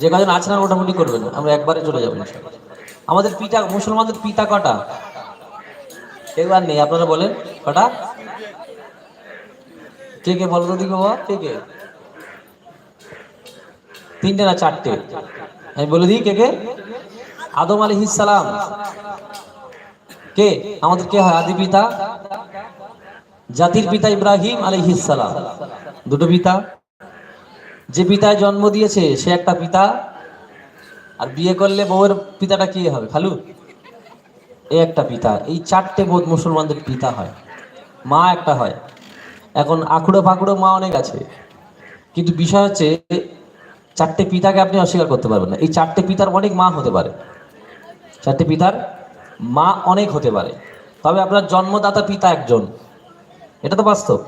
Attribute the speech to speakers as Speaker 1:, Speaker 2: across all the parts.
Speaker 1: যে কজন আছেন আর মোটামুটি করবেন, আমরা একবারে চলে যাব। আমাদের পিতা, মুসলমানদের পিতা কটা? আর নেই, আপনারা বলেন, কটা? কে কে বলো দিকে বাবা? কে কে? তিনটে না চারটে? আমি বলে দিই, কে কে? আদম আলী সালাম। কে? আমাদের কে হয়? আদি পিতা? জাতির পিতা ইব্রাহিম আলী সালাম। দুটো পিতা? যে পিতায় জন্ম দিয়েছে, সে একটা পিতা, আর বিয়ে করলে বউয়ের পিতাটা কি হবে? খালু? এ একটা পিতা। এই চারটে বোধ মুসলমানদের পিতা হয়। মা একটা হয়। এখন আকুড়ো ফাকুড়ো মা অনেক আছে। কিন্তু বিষয় হচ্ছে, চারটে পিতাকে আপনি অস্বীকার করতে পারবেন না। এই চারটে পিতার অনেক মা হতে পারে। চারটে পিতার মা অনেক হতে পারে। তবে আপনার জন্মদাতা পিতা একজন। এটা তো বাস্তব।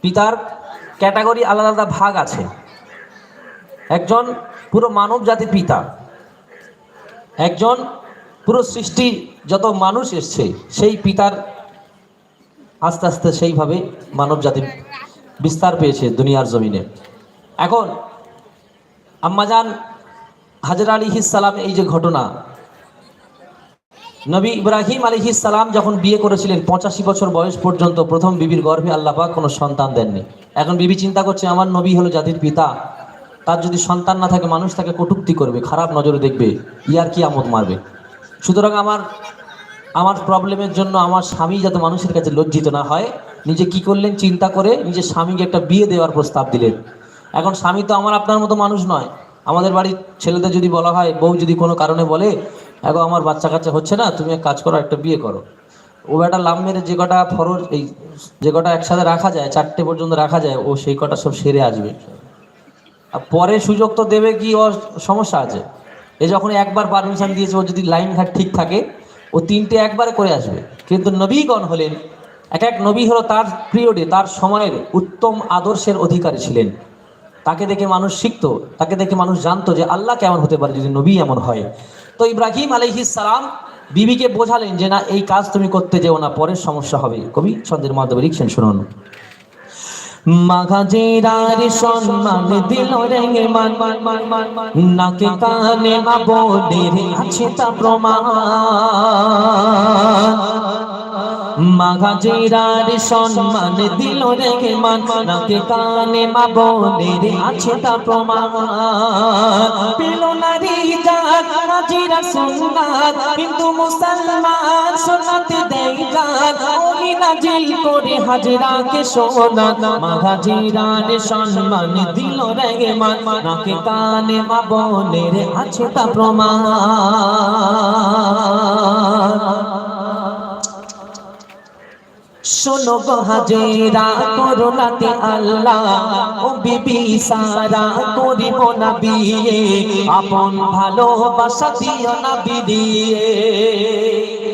Speaker 1: পিতার ক্যাটাগরি আলাদা আলাদা ভাগ আছে। একজন পুরো মানব জাতির পিতা, একজন পুরো সৃষ্টি যত মানুষ এসছে, সেই পিতার আস্তে আস্তে সেইভাবে মানব জাতি বিস্তার পেয়েছে দুনিয়ার জমিনে। এখন আম্মাজান হাজর আলী সালাম এই যে ঘটনা, নবী ইব্রাহিম আলী সালাম যখন বিয়ে করেছিলেন পঁচাশি বছর বয়স পর্যন্ত প্রথম বিবির গর্ভে আল্লাপাক কোনো সন্তান দেননি। এখন বিবি চিন্তা করছে, আমার নবী হলো জাতির পিতা তার যদি সন্তান না থাকে, মানুষ তাকে কটুক্তি করবে, খারাপ নজরে দেখবে, ইয়ার কি আমোদ মারবে। সুতরাং আমার আমার প্রবলেমের জন্য আমার স্বামী যাতে মানুষের কাছে লজ্জিত না হয়, নিজে কি করলেন, চিন্তা করে নিজের স্বামীকে একটা বিয়ে দেওয়ার প্রস্তাব দিলেন। এখন স্বামী তো আমার আপনার মতো মানুষ নয়। আমাদের বাড়ির ছেলেদের যদি বলা হয়, বউ যদি কোনো কারণে বলে এখন আমার বাচ্চা কাচ্চা হচ্ছে না, তুমি এক কাজ করো, একটা বিয়ে করো। ও একটা লাভ মেরে যে কটা ফরজ, এই যে কটা একসাথে রাখা যায়, চারটে পর্যন্ত রাখা যায়, ও সেই কটা সব সেরে আসবে। পরে সুযোগ তো দেবে কি ওর সমস্যা আছে। এ যখন একবার পারমিশন দিয়েছে ও যদি লাইন ঘাট ঠিক থাকে, ও তিনটে একবারে করে আসবে। কিন্তু নবীগণ হলেন, এক এক নবী হলো তার পিরিয়ডে তার সময়ের উত্তম আদর্শের অধিকারী ছিলেন। তাকে দেখে মানুষ শিখতো, তাকে দেখে মানুষ জানতো যে আল্লাহ কেমন হতে পারে যদি নবী এমন হয়। তো ইব্রাহিম আলাইহিস সালাম বিবিকে বোঝালেন যে, না, এই কাজ তুমি করতে যেও না পরের সমস্যা হবে। কবি সন্ধ্যের মাধ্যমে লিখছেন, শুনুন। মাগাজিরার সম্মান দিল রেঙে মান নাকে কানে মা বোনের আছে তা প্রমাণ। মাগাজিরার সম্মান দিল রে মান নাকে কানে মা বোনের আছে তা প্রমাণ। পেল নারী জাত, হাজিরা সুন্নাত কিন্তু মুসলমান সুন্নাত দেই জাত। ওই নাজিল করে হাজরাকে সোনাত। মাগাজিরার সম্মান দিল রে মান নাকে কানে মা বোনের আছে তা প্রমাণ। শোনো গহাজেরা হাজেরা করোনাতে আল্লাহ। ও বিবি, সারা করিব না বিয়ে। আপন ভালোবাসা দিও না বিদিয়ে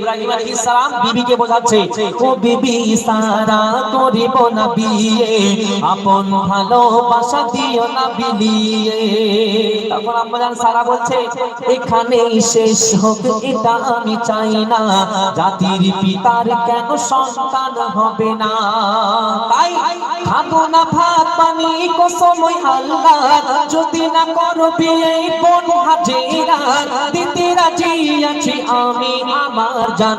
Speaker 1: ইব্রাহিম আলাইহিস সালাম বিবিকে বোঝাচ্ছে, ও বিবি করিব না বিয়ে, আপন ভালোবাসা দিও না বিলিয়ে। তখন আম্মাজান সারা বলছে, এখানেই শেষ হোক, এটা আমি চাই না। জাতির পিতার কেন সন্তান হবে না? তাই খাব না ভাত, পানি কসময় আল্লাহ যদি না করো বিয়ে, বোন হাজিরা দিতে রাজি আছি আমি, আমার মা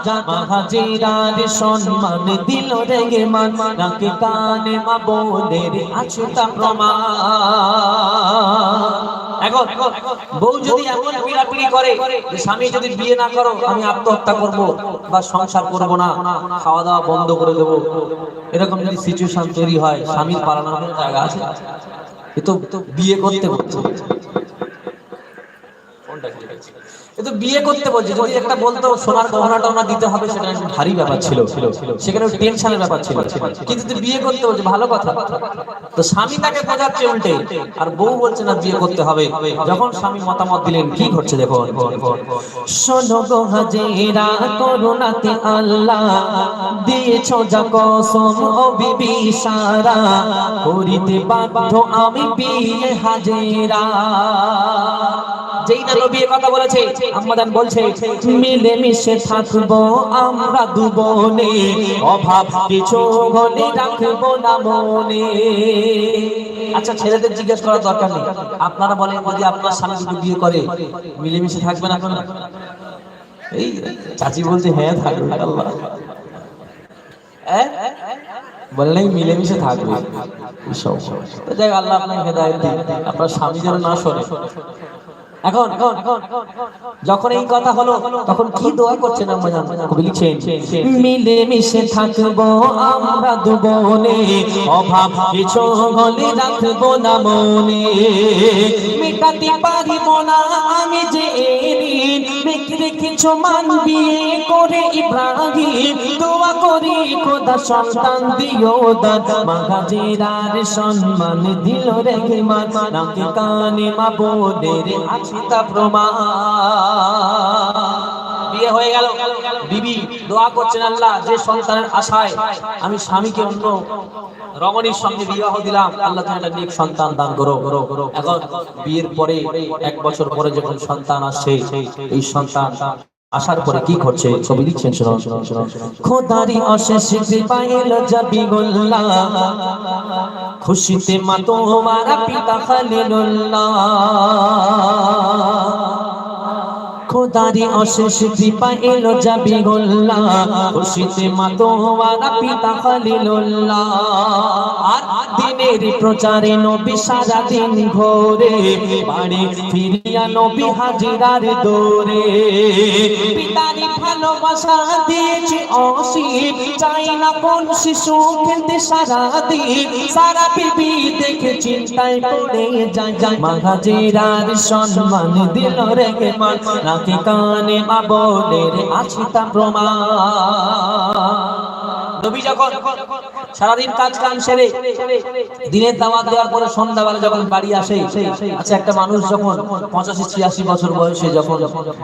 Speaker 1: বউ যদি স্বামী যদি বিয়ে না করো, আমি আত্মহত্যা করব বা সংসার করব না খাওয়া দাওয়া বন্ধ করে দেবো। এরকম যদি সিচুয়েশন তৈরি হয়, স্বামীর পালানোর জায়গা আছে? এ তো বিয়ে করতে বলছে এ তো বিয়ে করতে বলছে, যদি একটা বলতো সোনার গহনা টহনা দিতে হবে, সেটা ভারী ব্যাপার ছিল। সেখানে টেনশনের ব্যাপার ছিল। কিন্তু তুই বিয়ে করতে বলছে, ভালো কথা। তো স্বামী তাকে বোঝাচ্ছে উল্টে, আর বউ বলছে, না, বিয়ে করতে হবে। যখন স্বামী মতামত দিলেন, কি ঘটছে দেখো শোনো গো হাজেরা, করুণাতে আল্লাহ দিয়েছ যা কসম ও বিবি সারা। করিতে বাধ্য আমি বিয়ে হাজেরা। কথা বলেছে বলছে অভাব না মনে। আচ্ছা ছেলেদের জিজ্ঞেস করার দরকার নেই। আপনারা বলেন যদি আপনার স্বামী দুটো বিয়ে করে, মিলেমিশে থাকবেন আপনারা এই, চাচি বলছে হ্যাঁ থাকবে হ্যাঁ? বললেই মিলেমিশে থাকবে। আল্লাহ দিন আপনার স্বামী যেন না সরে। এখন যখন এই কথা হলো, তখন কি দোয়া করছেন আমরা জানব কবি লিখছেন মিলে মিশে থাকব আমরা দুবনে, অভাব কিছু হলে রাখব না মনে। মেটাতে পারিব না আমি যে বিক্রি কিছু মান বিয়ে করে ইব্রাহিম। করি, খোদা সন্তান দিও দাদ। সম্মান দিল রে কানে মা বিয়ে হয়ে গেল। বিবি, দোয়া করছেন আল্লাহ, যে সন্তানের আশায় আমি স্বামীকে অন্য রমণীর সঙ্গে বিবাহ দিলাম, আল্লাহ নেক সন্তান দান করো। এখন বিয়ের পরে, এক বছর পরে যখন সন্তান আসছে এই সন্তান আসার পরে কি করছে ছবি দিচ্ছেন শুনুন খোদারি অশেষ কৃপা এলো যাবি গোল্লা। খুশিতে মা তোমার পিতা খালিলুল্লাহ। খোদারি অশেষ কৃপা এলো যাবি গোল্লা। খুশিতে মা তোমার পিতা দিনের প্রচারে নবী সারা দিন ঘোরে। বাড়ি ফিরিয়া নবী হাজিরার দৌড়ে। পিতারি ভালোবাসা দিয়েছে চাই না কোন শিশু সারা সারা বিবি দেখে চিন্তায় পড়ে যায় যায় সম্মান দিল মান নাকি কানে মা আছি তা প্রমাণ। নবী যখন সারাদিন কাজ কাম সেরে দিনের দাওয়াত দেওয়ার পরে সন্ধ্যাবেলা যখন বাড়ি আসে আচ্ছা একটা মানুষ যখন পঁচাশি, ছিয়াশি বছর বয়সে যখন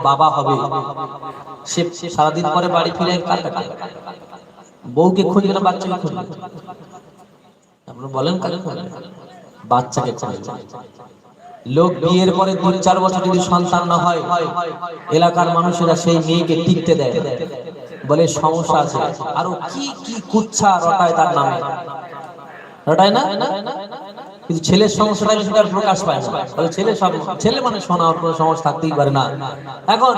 Speaker 1: বাবা হবে, সে সারাদিন পরে বাড়ি ফিরে? বউকে খুঁজবে না বাচ্চাকে খুঁজবে আপনারা বলেন কাকে বাচ্চাকে খুঁজবে লোক বিয়ের পরে দু চার বছর যদি সন্তান না হয়, এলাকার মানুষেরা সেই মেয়েকে টিকতে দেয় বলে, সমস্যা আছে। আরও কি কি কুচ্ছা রটায় তার নামে। রটায় না? কিন্তু ছেলের সমস্যাটা প্রকাশ পায় না। ছেলে সব, ছেলে মানে শোনা কোনো সমস্যা থাকতেই পারে না। এখন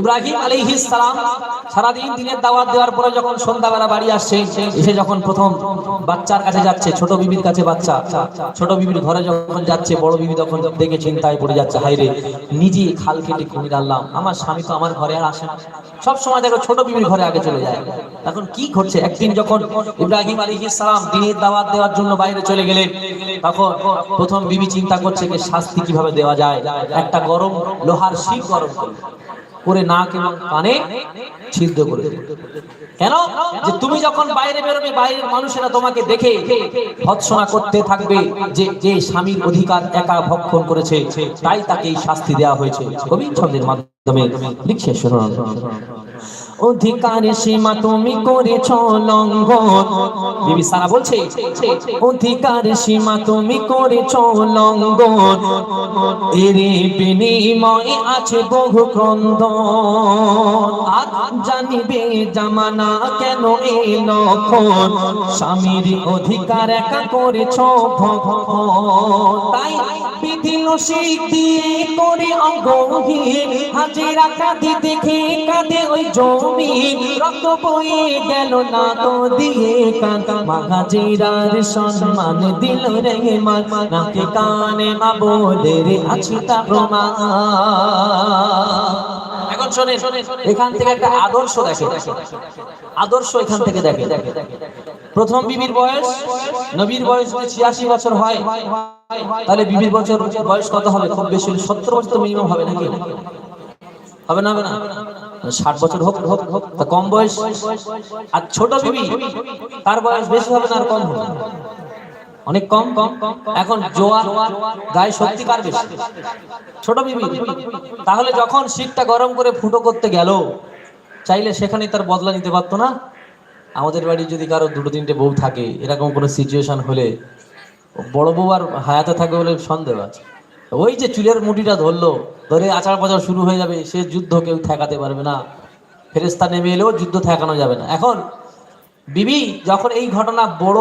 Speaker 1: ইব্রাহিম আলাইহিস সালাম সারাদিন দিনের দাওয়াত দেওয়ার পরে যখন সন্ধ্যাবেলা বাড়ি আসছে, এসে যখন প্রথম বাচ্চার কাছে যাচ্ছে, ছোট বিবির কাছে বাচ্চা, ছোট বিবির ঘরে যখন যাচ্ছে, বড় বিবি তখন দেখে চিন্তায় পড়ে যাচ্ছে হাইরে নিজে খাল কেটে কুমির আনলাম, আমার স্বামী তো আমার ঘরে আর আসে সব সময় দেখো ছোট বিবির ঘরে আগে চলে যায়। এখন কি ঘটছে? একদিন যখন ইব্রাহিম আলাইহিস সালাম দিনের দাওয়াত দেওয়ার জন্য বাইরে চলে গেলেন, তখন প্রথম বিবি চিন্তা করছে যে শাস্তি কীভাবে দেওয়া যায়? একটা গরম লোহার শিক গরম করল। করে নাক এবং কানে ছিদ্র করে কেন? যে তুমি যখন বাইরে বেরোবে, বাইরের মানুষেরা তোমাকে দেখে ভৎসনা করতে থাকবে যে যে স্বামীর অধিকার একা ভক্ষণ করেছে, তাই তাকে এই শাস্তি দেওয়া হয়েছে। কবি ছন্দের মাধ্যমে লিখছে শুনুন। অধিকার সীমা তুমি করেছ লঙ্ঘন। বিবি সারা বলছে, অধিকার সীমা তুমি করেছ লঙ্ঘন। এর বিনিময়ে আছে বহু ক্রন্দন। জানিবে জামানা কেন এই লক্ষণ? স্বামীর অধিকার একা করেছ তাই বিধিল দিয়ে করে অঙ্গহীন হাজিরা কাঁদি দেখে কাঁদে ওই এখন থেকে একটা আদর্শ আদর্শ এখান থেকে দেখে প্রথম বিবির বয়স, নবীর বয়স ছিয়াশি বছর হয়, তাহলে বিবির বছর বয়স কত হবে? খুব বেশি সত্তর বছর মিনিমাম হবে নাকি? হবে না হবে না? ষাট বছর হোক হোক হোক কম বয়স আর ছোট বিবি, তার বয়স বেশি হবে না আর কম হবে অনেক কম কম এখন জোয়ার গায়ে শক্তি পারবে ছোট বিবি, তাহলে যখন শীতটা গরম করে ফুটো করতে গেল, চাইলে সেখানে তার বদলা নিতে পারতো না? আমাদের বাড়ি যদি কারও দুটো তিনটে বউ থাকে, এরকম কোনো সিচুয়েশন হলে বড় বউ আর হায়াতে থাকে বলে সন্দেহ আছে। ওই যে চুলের মুটিটা ধরলো, ধরে আচার পাচার শুরু হয়ে যাবে, সে যুদ্ধ কেউ ঠেকাতে পারবে না। ফেরেস্তা নেমে এলেও যুদ্ধ ঠেকানো যাবে না। এখন, বিবি যখন এই ঘটনা বড়